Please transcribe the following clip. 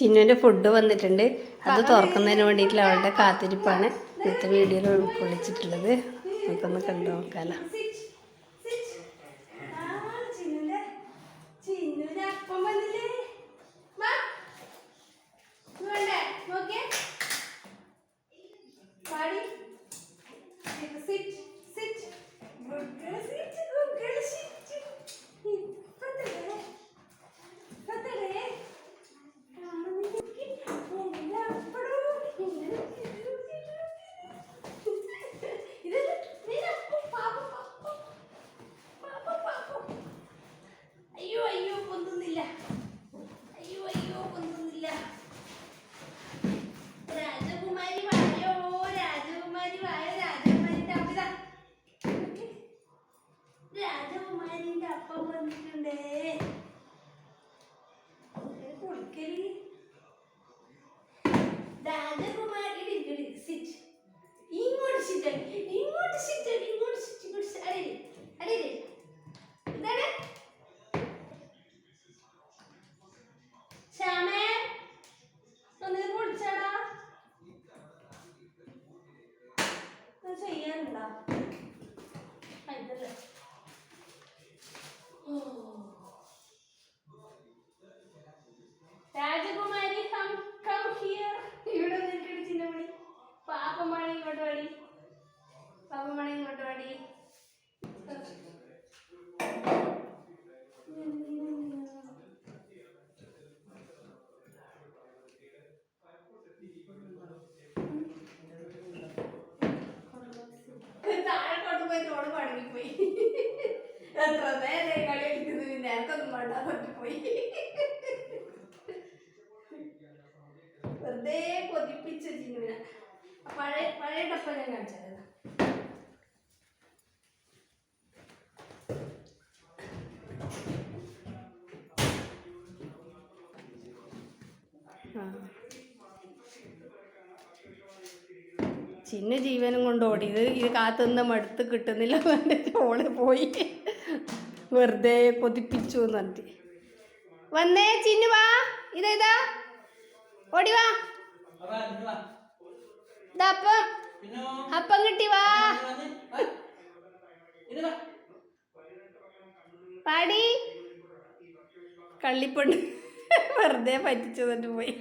ചിന്നുവിന്റെ food വന്നിട്ടുണ്ട്. അത് തുറക്കുന്നതിന് വേണ്ടിയിട്ടുള്ള അവളുടെ കാത്തിരിപ്പാണ്. ഇന്നത്തെ വീഡിയോയിൽ ഉൾക്കൊള്ളിച്ചിട്ടുള്ളത് നമുക്കൊന്ന് കണ്ടു നോക്കാമല്ലോ വന്നിട്ടുണ്ടേ. കുളിക്കൽ ഇങ്ങോട്ട് സിറ്റ് ഇങ്ങോട്ട് സിറ്റ് ഇങ്ങോട്ട് സിറ്റ് ഇങ്ങോട്ട് അടിയിൽ അടിയിൽ. എന്താണ്? ശ്യാമേ ഒന്ന് കുളിച്ചാടാ. ഇത് ചെയ്യാനുണ്ടോ? ആ, ഇങ്ങോട്ട് വാടി. പാപ്പമണി ഇങ്ങോട്ട് വാടി. താഴെക്കോട്ട് പോയി തോട് പടുങ്ങിപ്പോയി എത്ര നേരം കളി കളിക്കുന്നത്? നേരത്തൊന്നും പാടാൻ പറ്റിപ്പോയി വെറുതെ കൊതിപ്പിച്ച ചിന്നുവിനെ പഴയ പഴയ ഡപ്പ ഞാൻ കാണിച്ചത്. ചിന്ന ജീവനും കൊണ്ട് ഓടി. ഇത് ഇത് കാത്തുനിന്ന് മടുത്ത് കിട്ടുന്നില്ല ഓൾ പോയി. വെറുതെ കൊതിപ്പിച്ചു എന്ന് പറഞ്ഞിട്ട്. വന്നേ ചിന്നു വാ. ഇതേതാ ഓടി വാ. അപ്പം. അപ്പം കിട്ടി വാ. പാടി. കള്ളിപ്പണ്ട് വെറുതെ പറ്റിച്ചു തന്നിട്ട് പോയി.